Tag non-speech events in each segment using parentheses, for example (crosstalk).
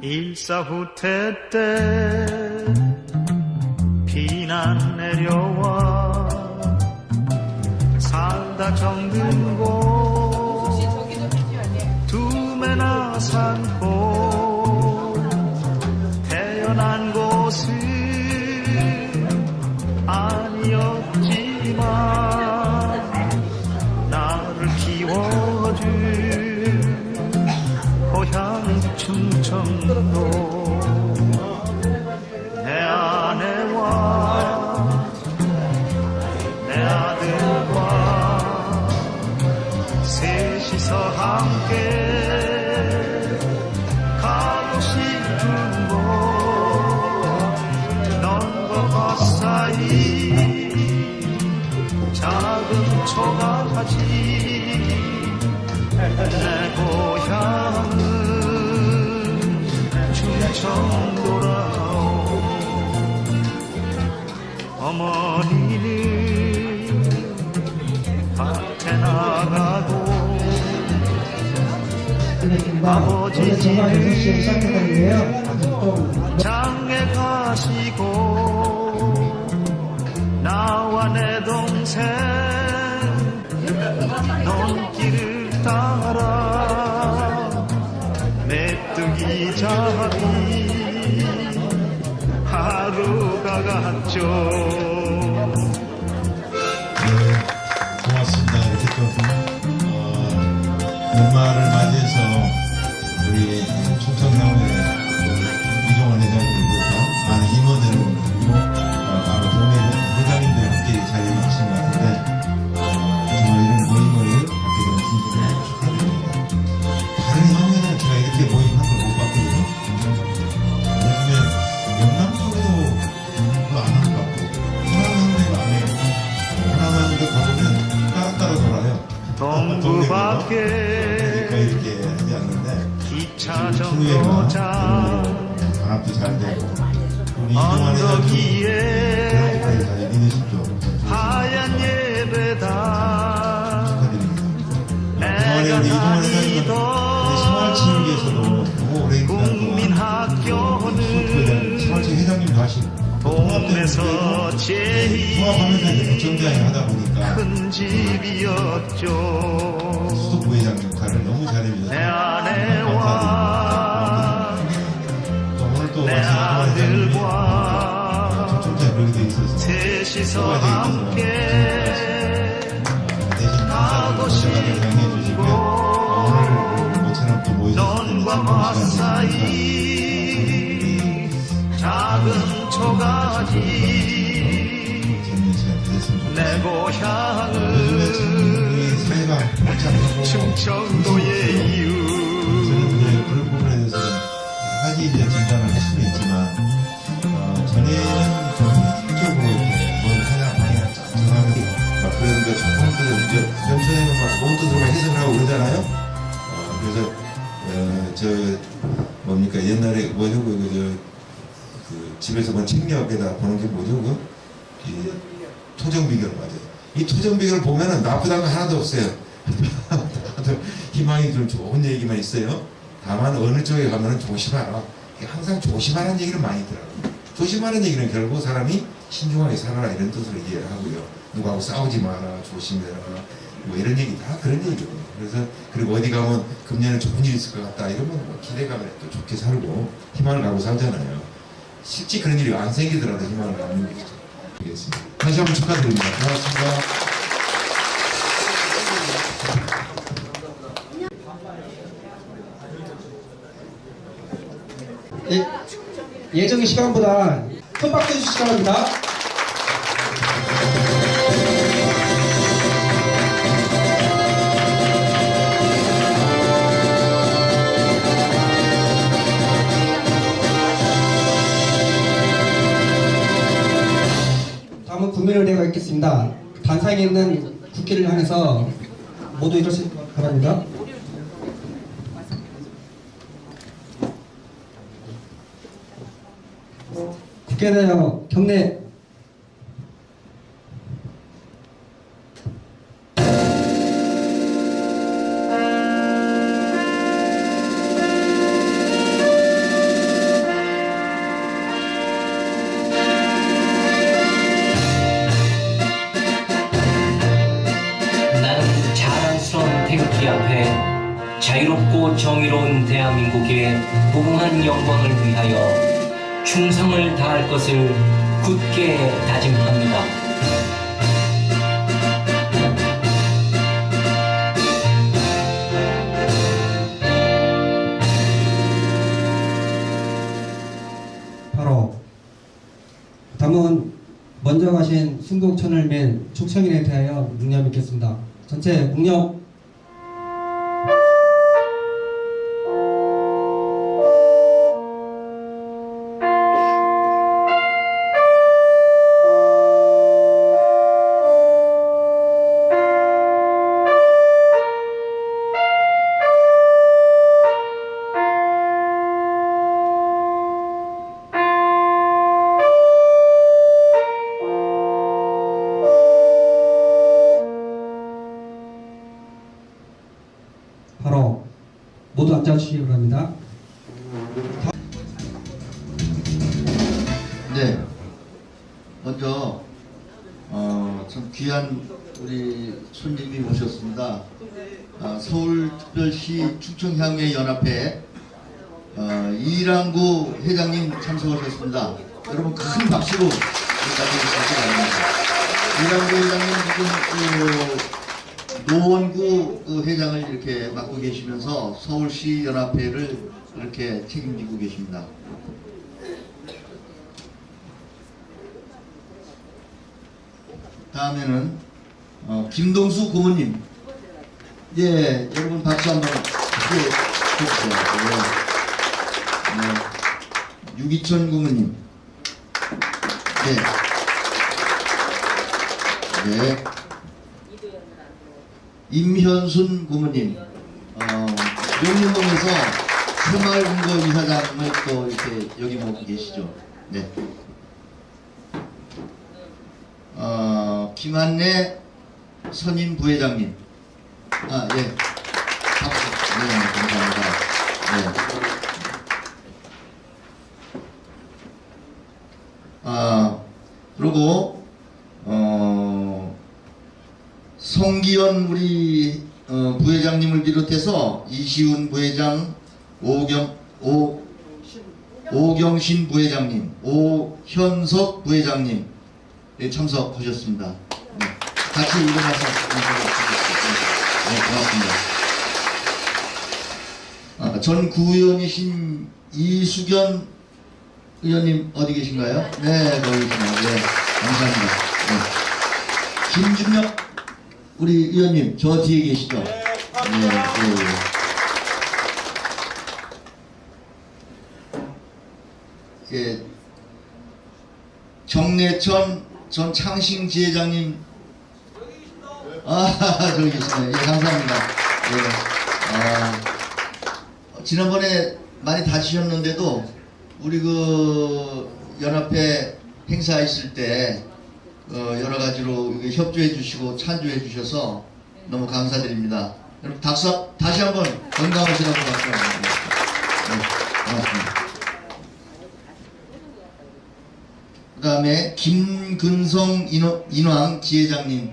일사 후퇴 때 비난 내려와 살다 정든 곳 작은 초가지 내 고향은 충청도라오 어머니는 밭에 나가고 끝냈습니다. 오늘 정말 6시에 시작했는데요. 아직 좀 장에 가시고 갔죠 고맙습니다. 이렇게 또, 어, 연말 동네에서 제일 통합하면서 이제 국정장이 하다 보니까 큰 집이었죠 수도 부회장 역할을 너무 잘해주셔서 내 감사드립니다. 아내와 또 오늘 또내 말씀 회장님이 아들과 돼 있어서 셋이서 함께 대신 주시고요. 오늘 모처럼 또 모여주셔서 넌과 즐거운 시간 되셨습니다. 마사이 작은 초가 내 좋겠습니다. 요즘에 참 고향은 충청도의 이유 저는 이제 그런 부분에 대해서 여러 이제 진단을 할 수는 있지만 어, 전에는 좀 이렇게 뭘 하냐 마냐 정하고 막 그러는데 조금 더 이제 연초에는 막 좋은 뜻으로 해석을 하고 그러잖아요. 어, 그래서 어, 저 뭡니까 옛날에 뭐죠 그저 그 집에서 본 책력에다 보는 게 뭐죠 그이 토정비결 맞아요. 이 토정비결 보면은 나쁘다는 거 하나도 없어요. (laughs) 희망이 좀 좋은 얘기만 있어요. 다만 어느 쪽에 가면은 조심하라. 항상 조심하라는 얘기를 많이 들어요. 조심하라는 얘기는 결국 사람이 신중하게 살아라 이런 뜻으로 이해를 하고요. 누구하고 싸우지 마라, 조심해라, 뭐 이런 얘기 다 그런 얘기거든요. 그래서 그리고 어디 가면 금년에 좋은 일 있을 것 같다 이러면 뭐 기대감에 또 좋게 살고 희망을 갖고 살잖아요. 실제 그런 일이 안 생기더라도 희망을 갖는 게 있죠. 알겠습니다. 다시 한번 축하드립니다. 고맙습니다. 예, 예정의 시간보다 큰 박수 주시기 바랍니다. 단상에 있는 국기를 향해서 모두 일어서시기 바랍니다. 대하여 경례 영광을 위하여 충성을 다할 것을 굳게 다짐합니다. 바로 다음은 먼저 가신 순국천을 맨 축청인에 대하여 묵념 있겠습니다. 전체 묵념 모두 앉아주시기 바랍니다. 네. 먼저 어, 참 귀한 우리 손님이 오셨습니다. 아, 서울특별시 충청향회 연합회 어, 이랑구 회장님 참석하셨습니다. 여러분 큰 박수로 바랍니다. 이랑구 회장님 지금 그 노원구 그 회장을 이렇게 맡고 계시면서 서울시 연합회를 이렇게 책임지고 계십니다. 다음에는 어, 김동수 고모님. 예, 여러분 박수 한번 크게 해주세요. 네. 네. 유기천 고모님. 네. 네. 임현순 고모님. 어, 용인동에서 새마을금고 이사장을 또 이렇게 여기 모고 계시죠. 네. 어, 김한래 선임 부회장님. 아, 예. 박수. 네, 감사합니다. 네. 아, 그리고, 어, 송기현 우리 어, 부회장님을 비롯해서 이시훈 부회장, 오경, 오, 오경신 부회장님, 오현석 부회장님, 네, 참석하셨습니다. 네, 같이 일어나서 인사드리겠습니다. 네, 고맙습니다. 아, 전 구의원이신 이수견 의원님 어디 계신가요? 네, 거기 계시네요. 네, 감사합니다. 네. 김준혁 우리 의원님 저 뒤에 계시죠? 네, 네, 네. 예, 정래천 전 창신 지회장님. 아 저기 계시네. 예 감사합니다. 예. 아, 지난번에 많이 다치셨는데도 우리 그 연합회 행사 있을 때 어, 여러 가지로 협조해 주시고 찬조해 주셔서 너무 감사드립니다. 여러분 다시 한번 건강하시라고 말씀드립니다. 네, 고맙습니다 그 다음에 김근성 인왕, 인왕 지회장님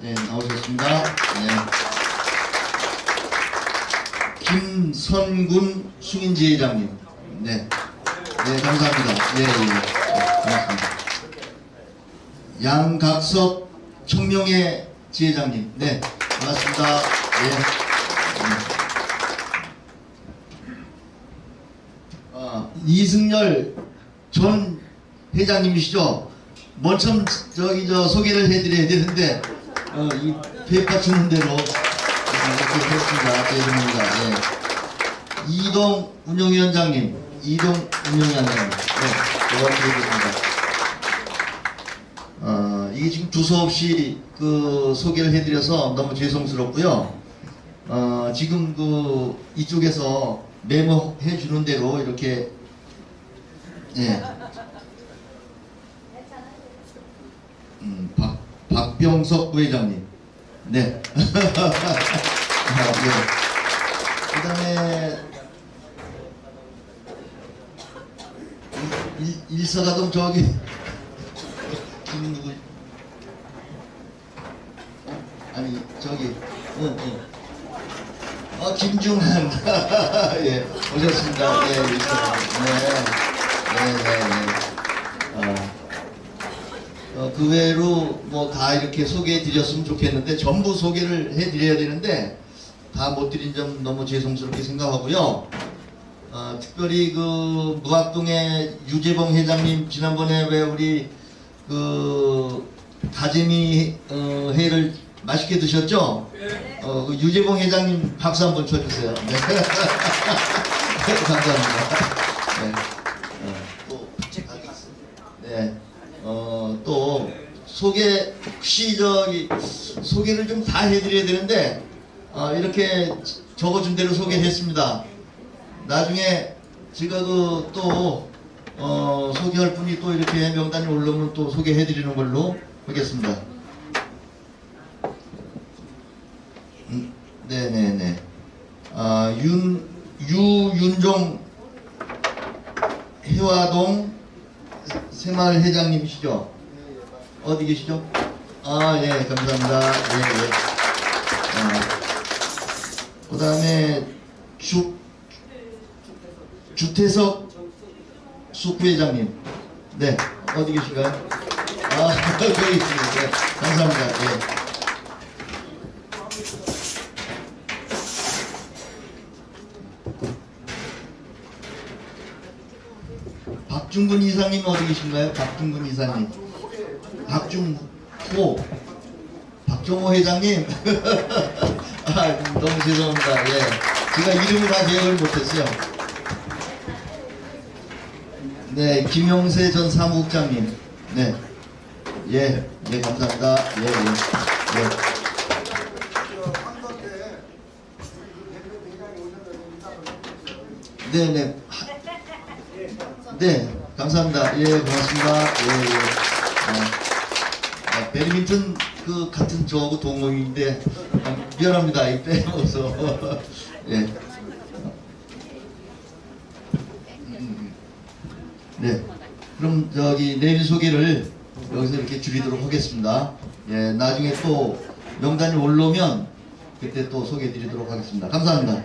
네, 나오셨습니다. 네. 김선군 승인 지회장님. 네. 네, 감사합니다. 예, 예. 네, 고맙습니다. 양각섭 청명회 지회장님. 네, 반갑습니다. 예. 네. 아, 이승열 전 회장님이시죠? 먼저 저기 저 소개를 해드려야 되는데 어, 이 배파 주는 대로 이렇게 했습니다. 죄송합니다. 예. 이동 운영위원장님, 이동 운영위원장님, 네, 도와드리겠습니다. 어, 이게 지금 두서 없이 그 소개를 해드려서 너무 죄송스럽고요. 어, 지금 그 이쪽에서 메모해 주는 대로 이렇게 예. 음, 박, 박병석 부회장님. 네. 그 다음에, 일, 일사가동 저기, (laughs) 김 누구, 아니, 저기, 응, 응. 어, 김중한. (laughs) 예, 오셨습니다. 예, 이쪽. 네. 네, 네, 네. 그 외로 뭐 다 이렇게 소개해 드렸으면 좋겠는데 전부 소개를 해 드려야 되는데 다 못 드린 점 너무 죄송스럽게 생각하고요. 어, 특별히 그 무학동의 유재봉 회장님 지난번에 왜 우리 그 다재미 어, 회를 맛있게 드셨죠? 어, 그 유재봉 회장님 박수 한번 쳐주세요. 네. (laughs) 감사합니다. 네. 어, 또 네. 어, 또 소개 혹시 저기 소개를 좀 다 해드려야 되는데 어, 이렇게 적어준 대로 소개했습니다. 나중에 제가 그 또 어, 소개할 분이 또 이렇게 명단에 올라오면 또 소개해드리는 걸로 하겠습니다. 음, 네네네. 아, 윤, 유윤종 해화동 새마을 회장님이시죠? 어디 계시죠? 아, 예, 감사합니다. 예, 예. 그 다음에 주, 주태석 숙부회장님. 네, 어디 계신가요? 아, (laughs) 거기 있습니다. 네, 감사합니다. 예. 박중근 이사님 어디 계신가요? 박중근 이사님. 박중호. 박종호 회장님. (laughs) 아, 너무 죄송합니다. 예. 제가 이름을 다 기억을 못했어요. 네, 김용세 전 사무국장님. 네. 예, 예, 감사합니다. 예, 예. 예. 네, 네. 하- 네, 감사합니다. 예, 고맙습니다. 예, 예. 배드민턴 그 같은 저하고 동호인데 아, 미안합니다. 이 빼먹어서. (laughs) 예. 음, 네. 그럼 저기 내일 소개를 여기서 이렇게 줄이도록 하겠습니다. 예, 나중에 또 명단이 올라오면 그때 또 소개해 드리도록 하겠습니다. 감사합니다.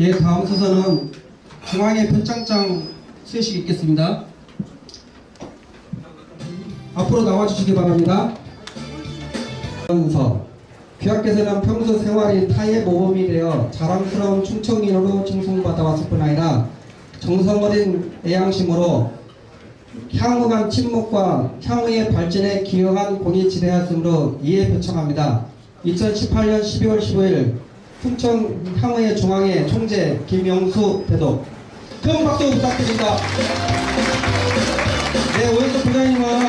예, 다음 순서는 중앙에 편장장 수여식 있겠습니다. 앞으로 나와주시기 바랍니다. 귀하께서는 평소 생활이 타의 모범이 되어 자랑스러운 충청인으로 칭송받아왔을 뿐 아니라 정성어린 애양심으로 향후간 침묵과 향후의 발전에 기여한 공이 지대하였으므로 이에 표창합니다. 2018년 12월 15일 충청 향후의 중앙회 총재 김영수 대도 큰 박수 부탁드립니다. 네, 오연수 부장님은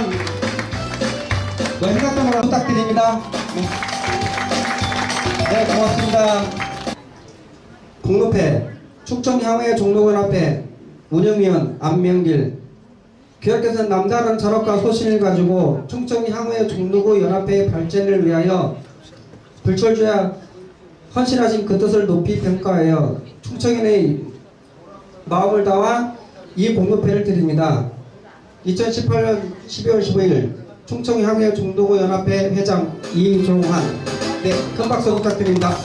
뭐 행사 때마다 부탁드립니다. 네. 네, 고맙습니다. 공로패 충청향후의 종로연합회 운영위원 안명길 교육께서는 남다른 철학과 소신을 가지고 충청향후의 종로구 연합회의 발전을 위하여 불철주야 헌신하신 그 뜻을 높이 평가하여 충청인의 마음을 다와 이 공로패를 드립니다. 2018년 12월 15일 충청향후의 종로구 연합회 회장 이종환 네, 큰 박수 부탁드립니다.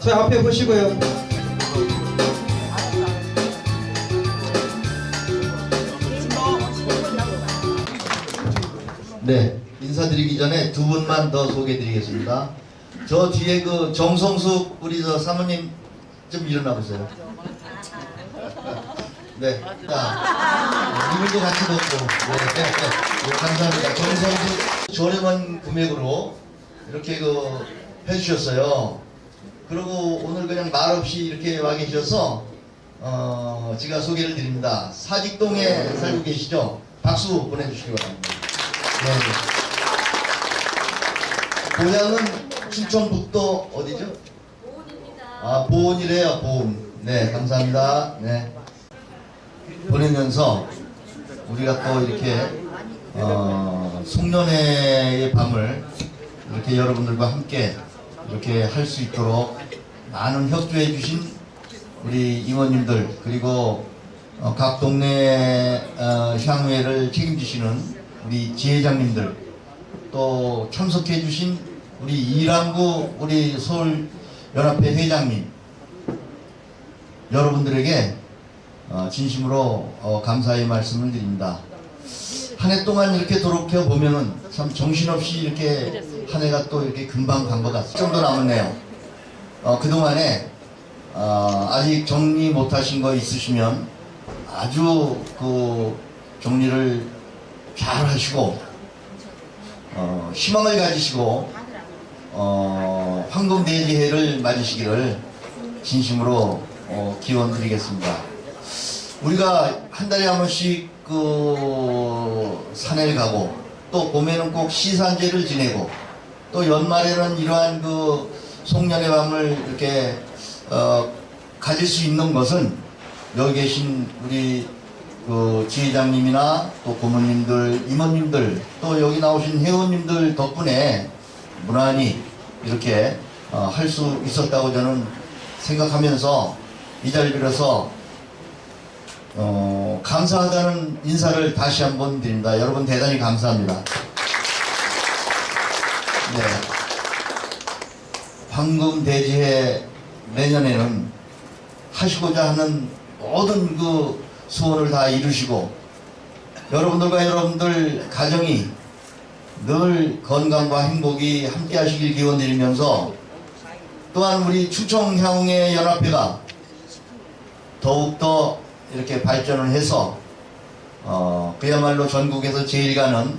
저 앞에 보시고요. 네, 인사드리기 전에 두 분만 더 소개드리겠습니다. 저 뒤에 그 정성숙 우리 저 사모님 좀 일어나 보세요. 네, 자, 이분도 같이 걷고, 네, 네, 감사합니다. 정성숙 저렴한 금액으로 이렇게 그 해주셨어요. 그리고 오늘 그냥 말없이 이렇게 와 계셔서 어, 제가 소개를 드립니다. 사직동에 살고 계시죠? 박수 보내주시기 바랍니다. 네. 고향은 충청북도 어디죠? 아 보은이래요 보은. 네 감사합니다. 네. 보내면서 우리가 또 이렇게 어, 송년회의 밤을 이렇게 여러분들과 함께 이렇게 할 수 있도록 많은 협조해 주신 우리 임원님들 그리고 어, 각 동네 어, 향후회를 책임지시는 우리 지회장님들 또 참석해 주신 우리 이랑구 우리 서울 연합회 회장님 여러분들에게 어, 진심으로 어, 감사의 말씀을 드립니다. 한 해 동안 이렇게 돌이켜 보면은 참 정신없이 이렇게 한 해가 또 이렇게 금방 간 것 같습니다. 정도 남았네요. 어, 그동안에 어, 아직 정리 못하신 거 있으시면 아주 그 정리를 잘 하시고 어, 희망을 가지시고 어, 황금 대지해를 맞으시기를 진심으로 어, 기원 드리겠습니다. 우리가 한 달에 한 번씩 그 산에 가고 또 봄에는 꼭 시산제를 지내고 또 연말에는 이러한 그 송년의 밤을 이렇게 어, 가질 수 있는 것은 여기 계신 우리 그 지회장님이나 또 고모님들, 이모님들 또 여기 나오신 회원님들 덕분에 무난히 이렇게 어, 할 수 있었다고 저는 생각하면서 이 자리를 빌어서 어, 감사하다는 인사를 다시 한번 드립니다. 여러분 대단히 감사합니다. 네. 황금 대지회 내년에는 하시고자 하는 모든 그 소원을 다 이루시고 여러분들과 여러분들 가정이 늘 건강과 행복이 함께 하시길 기원 드리면서 또한 우리 충청향후의 연합회가 더욱더 이렇게 발전을 해서 어, 그야말로 전국에서 제일 가는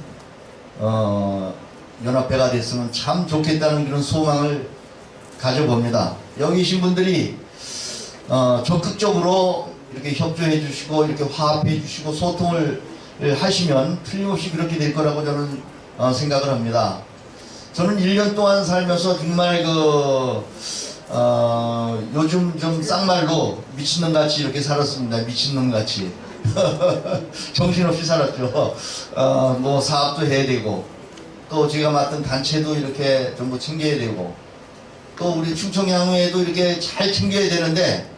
어, 연합회가 됐으면 참 좋겠다는 그런 소망을 가져봅니다. 여기 계신 분들이 어, 적극적으로 이렇게 협조해 주시고 이렇게 화합해 주시고 소통을 하시면 틀림없이 그렇게 될 거라고 저는 어, 생각을 합니다. 저는 1년 동안 살면서 정말 그 어, 요즘 좀 쌍말로 미친놈 같이 이렇게 살았습니다. 미친놈 같이. (laughs) 정신없이 살았죠. 어, 뭐 사업도 해야 되고 또 제가 맡은 단체도 이렇게 전부 챙겨야 되고 또 우리 충청향후에도 이렇게 잘 챙겨야 되는데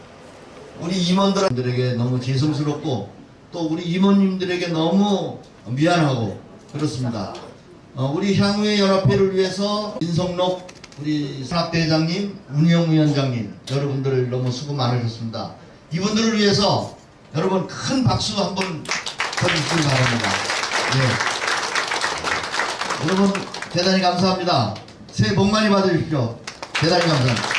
우리 임원들에게 너무 죄송스럽고 또 우리 임원님들에게 너무 미안하고 그렇습니다. 어, 우리 향후의 연합회를 위해서 인성록 우리 산악대장님, 운영위원장님 여러분들 너무 수고 많으셨습니다. 이분들을 위해서 여러분 큰 박수 한번 쳐주시기 바랍니다. 네. 여러분 대단히 감사합니다. 새해 복 많이 받으십시오. 대단히 감사합니다.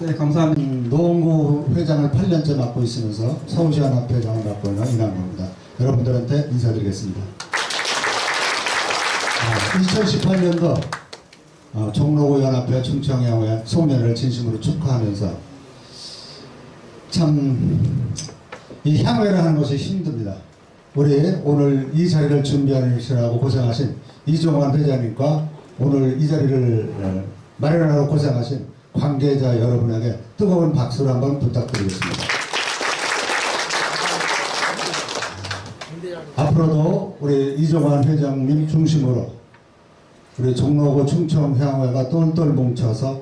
네, 감사합니다. 음, 노원구 회장을 8년째 맡고 있으면서 서울시연합회 회장을 맡고 있는 이남입니다. 여러분들한테 인사드리겠습니다. 2018년도 어, 종로구 연합회 충청향후회 송년회를 진심으로 축하하면서 참 이 향회를 하는 것이 힘듭니다. 우리 오늘 이 자리를 준비하시라고 고생하신 이종환 회장님과 오늘 이 자리를 어, 마련하러 고생하신 관계자 여러분에게 뜨거운 박수를 한번 부탁드리겠습니다. 앞으로도 우리 이종환 회장님 중심으로 우리 종로구 충청 향후회가 똘똘 뭉쳐서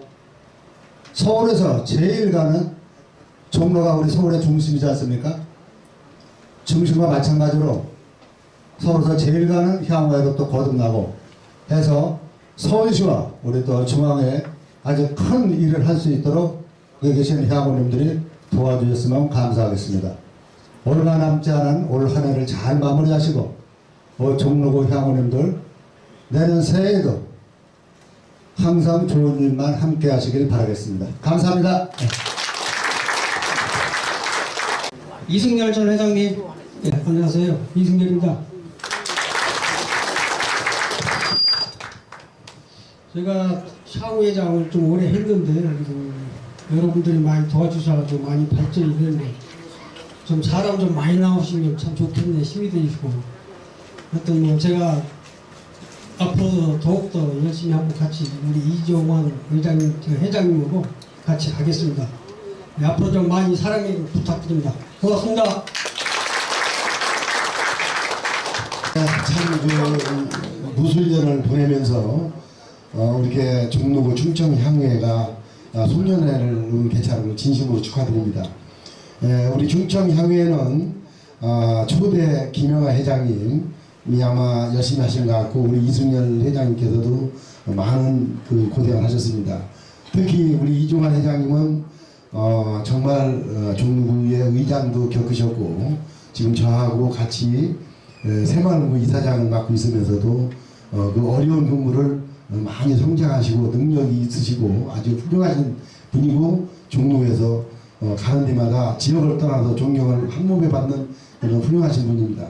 서울에서 제일 가는 종로가 우리 서울의 중심이지 않습니까? 중심과 마찬가지로 서울에서 제일 가는 향후회도 또 거듭나고 해서 서울시와 우리 또 중앙에 아주 큰 일을 할 수 있도록 여기 계신 향후님들이 도와주셨으면 감사하겠습니다. 얼마 남지 않은 올 한 해를 잘 마무리하시고 어, 종로구 향후님들 내년 새해에도 항상 좋은 일만 함께 하시길 바라겠습니다. 감사합니다. 네. 이승열 전 회장님. 네, 안녕하세요. 이승열입니다. 제가 샤우 회장을 좀 오래 했는데 그 여러분들이 많이 도와주셔가지고 많이 발전이 됐네. 좀 사람 좀 많이 나오시면 참 좋겠네. 힘이 되시고. 하여튼 뭐 제가 앞으로 더욱더 열심히 하고 같이 우리 이종환 회장님, 저 회장님으로 같이 가겠습니다. 네, 앞으로 좀 많이 사랑해 부탁드립니다. 고맙습니다. 참그 무술년을 보내면서 어, 이렇게 종로구 충청향회가 아, 송년회를 개최하는 걸 진심으로 축하드립니다. 예, 우리 중청향후에는 어, 초대 김영하 회장님 이 아마 열심히 하신 것 같고 우리 이순열 회장님께서도 많은 그 고생을 하셨습니다. 특히 우리 이종환 회장님은 어, 정말 어, 종구의 의장도 겪으셨고 지금 저하고 같이 에, 새마을부 이사장을 맡고 있으면서도 어, 그 어려운 근무를 어, 많이 성장하시고 능력이 있으시고 아주 훌륭하신 분이고 종로에서 어, 가는 데마다 지역을 떠나서 존경을 한 몸에 받는 그런 훌륭하신 분입니다.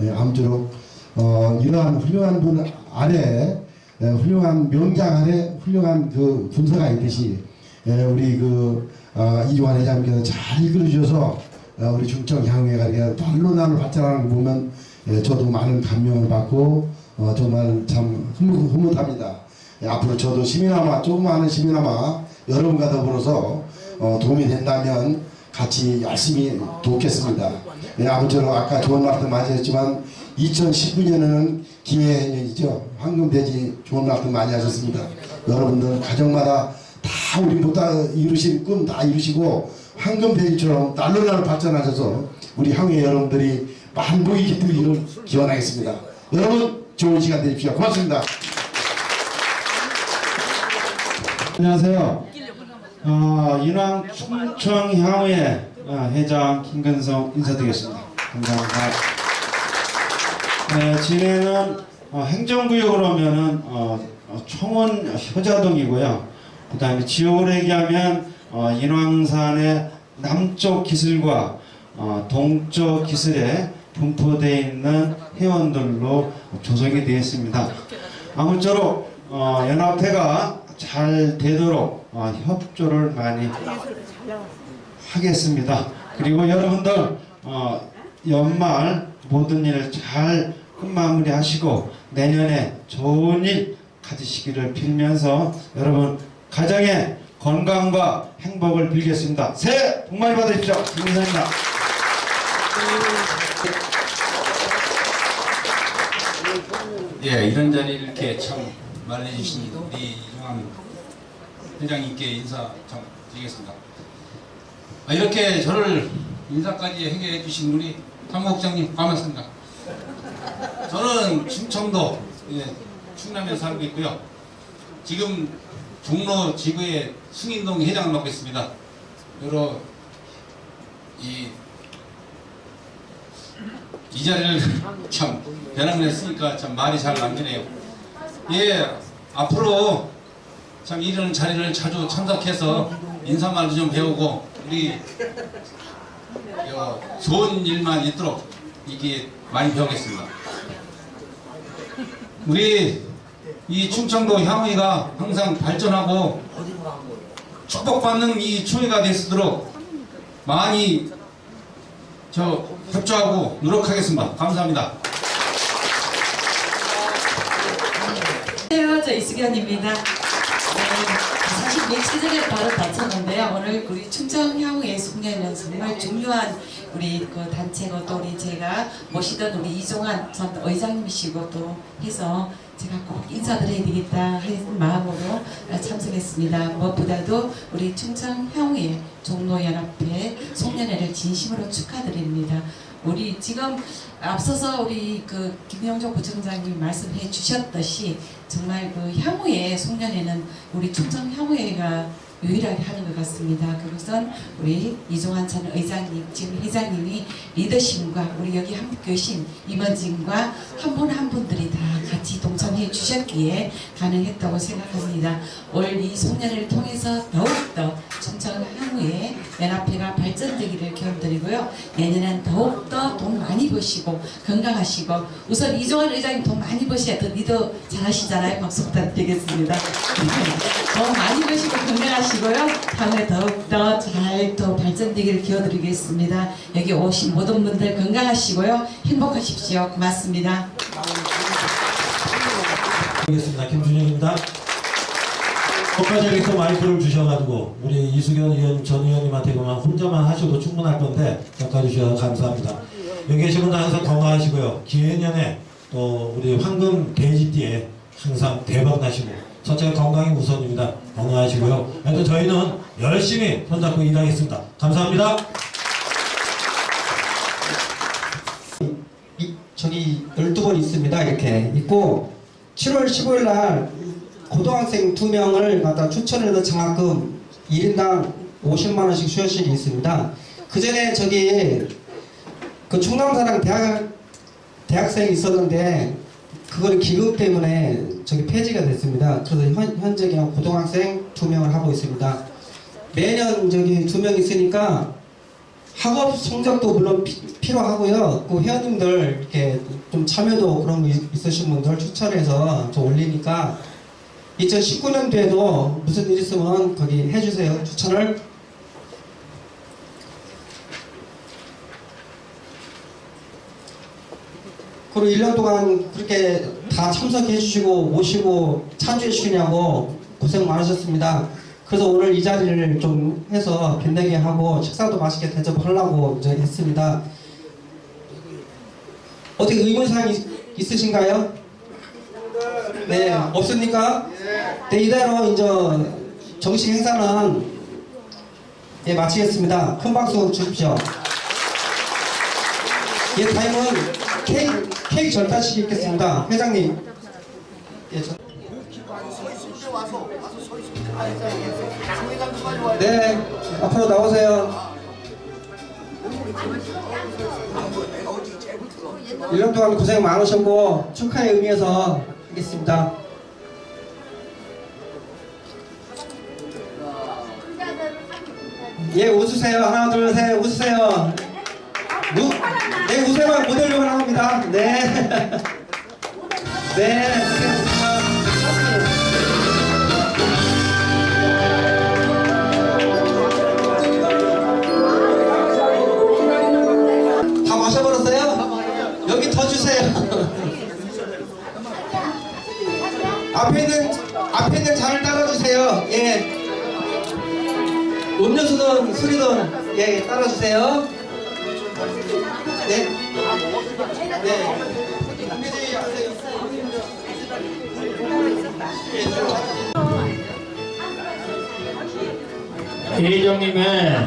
예, 아무쪼록 어, 이러한 훌륭한 분 아래 에, 훌륭한 명장 아래 훌륭한 그 분서가 있듯이 예, 우리 그 어, 이종환 회장님께서 잘 이끌어 주셔서 어, 우리 중청 향후회가 이렇게 반론화를 발전하는 거 보면 예, 저도 많은 감명을 받고 어, 정말 참 흐뭇, 흐뭇합니다. 예, 앞으로 저도 시민아마 조그마한 시민아마 여러분과 더불어서 어, 도움이 된다면 같이 열심히 돕겠습니다. 예, 아무쪼록 아까 좋은 말씀 많이 했지만 2019년에는 기회년이죠. 황금돼지 좋은 말씀 많이 하셨습니다. 여러분들 가정마다 다 우리보다 이루신 꿈 다 이루시고 황금돼지처럼 날로날 발전하셔서 우리 향후에 여러분들이 만복이 깃들기를 기원하겠습니다. 여러분 좋은 시간 되십시오. 고맙습니다. 안녕하세요. 어, 인왕 충청향후회 어, 회장 김근성 인사드리겠습니다. 감사합니다. 네, 진해는 어, 행정구역으로 하면은 어, 어, 청원 효자동이고요. 그 다음에 지역으로 얘기하면 어, 인왕산의 남쪽 기슬과 어, 동쪽 기슬에 분포되어 있는 회원들로 조성이 되어 있습니다. 아무쪼록 어, 연합회가 잘 되도록 어, 협조를 많이 하겠습니다. 그리고 여러분들 어, 연말 모든 일을 잘 끝마무리 하시고 내년에 좋은 일 가지시기를 빌면서 여러분 가정의 건강과 행복을 빌겠습니다. 새해 복 많이 받으십시오. 김인사입니다. 예, 이런 자리를 이렇게 참 마련해 주신 우리 이종환 회장님께 인사 좀 드리겠습니다. 아, 이렇게 저를 인사까지 하게 해주신 우리 탐목장님 반갑습니다. 저는 충청도 예, 충남에 살고 있고요. 지금 종로 지구의 승인동 회장을 맡고 있습니다. 여러 이, 이 자리를 (laughs) 참 변함을 했으니까 참 말이 잘 남기네요. 예, 앞으로 참 이런 자리를 자주 참석해서 인사말도 좀 배우고 우리 어, 좋은 일만 있도록 이게 많이 배우겠습니다. 우리 이 충청도 향후회가 항상 발전하고 축복받는 이 추회가 되도록 많이 저 협조하고 노력하겠습니다. 감사합니다. 안녕하세요. 저 이수견입니다. 네, 사실 며칠 전에 바로 다쳤는데요. 오늘 우리 충청향후의 송년회는 정말 중요한 우리 그 단체고 또 우리 제가 모시던 우리 이종환 전 의장님이시고 또 해서 제가 꼭 인사드려야 되겠다 하는 마음으로 참석했습니다. 무엇보다도 우리 충청향후의 종로연합회 송년회를 진심으로 축하드립니다. 우리 지금 앞서서 우리 그 김영조 부총장님 말씀해 주셨듯이 정말 그 향후에 송년회는 우리 충청 향후회가 유일하게 하는 것 같습니다. 그것은 우리 이종환 전 의장님, 지금 회장님이 리더십과 우리 여기 계신 임원진과 한분한 분들이 다 같이 동참해 주셨기에 가능했다고 생각합니다. 올 이 송년회를 통해서 더욱더 충청 향후에 연합회가 발전되기를 기원드리고요. 내년엔 더욱더 돈 많이 버시고 건강하시고 우선 이종환 의장님 돈 많이 버셔야 더 리더 잘하시잖아요. 박수 부탁드리겠습니다. 돈 많이 버시고 건강하시고요. 다음에 더욱더 잘또 발전되기를 기원드리겠습니다. 여기 오신 모든 분들 건강하시고요. 행복하십시오. 고맙습니다. 하겠습니다. 김준영입니다. 국가적에서 마이크를 주셔가지고 우리 이수경 의원, 전 의원님한테 그만 혼자만 하셔도 충분할 건데 잠깐 주셔서 감사합니다. 여기 계신 분들 항상 건강하시고요. 기회년에 또 우리 황금 돼지띠에 항상 대박 나시고 첫째 건강이 우선입니다. 건강하시고요. 그래도 저희는 열심히 손잡고 일하겠습니다. 감사합니다. 저기 12번 있습니다. 이렇게 있고 7월 15일 날 고등학생 2명을 갖다 추천해서 장학금 1인당 50만 원씩 수여식이 있습니다. 그 전에 저기 그 충남사랑 대학 대학생이 있었는데 그거는 기금 때문에 저기 폐지가 됐습니다. 그래서 현, 현재 그냥 고등학생 두 명을 하고 있습니다. 매년 저기 두 명 있으니까 학업 성적도 물론 피, 필요하고요. 그 회원님들 이렇게 좀 참여도 그런 거 있- 있으신 분들 추천해서 좀 올리니까 2019년도에도 무슨 일 있으면 거기 해주세요. 추천을 그리고 1년 동안 그렇게 다 참석해 주시고 오시고 참조해 주시냐고 고생 많으셨습니다. 그래서 오늘 이 자리를 좀 해서 빛내게 하고 식사도 맛있게 대접하려고 이제 했습니다. 어떻게 의문사항 있, 있으신가요? 네, 없습니까? 네, 이대로 이제 정식 행사는 예, 마치겠습니다. 큰 박수 주십시오. 예, 다음은 케이크, 케이크 절단식이 있겠습니다. 회장님. 예, 저... 네, 앞으로 나오세요. 1년 동안 고생 많으셨고 축하의 의미에서 하겠습니다. 예, 웃으세요. 하나, 둘, 셋, 웃으세요. 우, 네, 웃으면 모델력을 합니다. 네. 네. 다 마셔버렸어요? 여기 더 주세요. (laughs) 앞에 있는, 앞에 있는 잔을 따라주세요. 예. 음료수든 술이든, 예, 따라주세요. 네. 네. 대장님의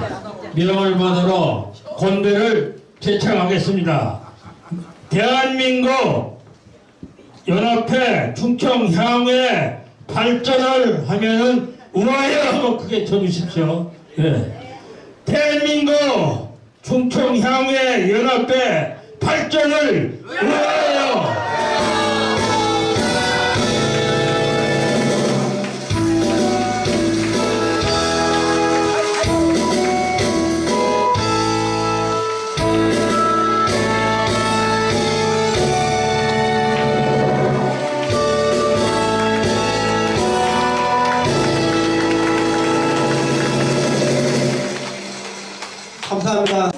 명을 받으러 건배를 제청하겠습니다. 대한민국 연합회 충청향후의 발전을 하면은 우아해 하고 크게 쳐주십시오. 예. 대한민국 충청향후의 연합회 발전을 우아해 감사합니다.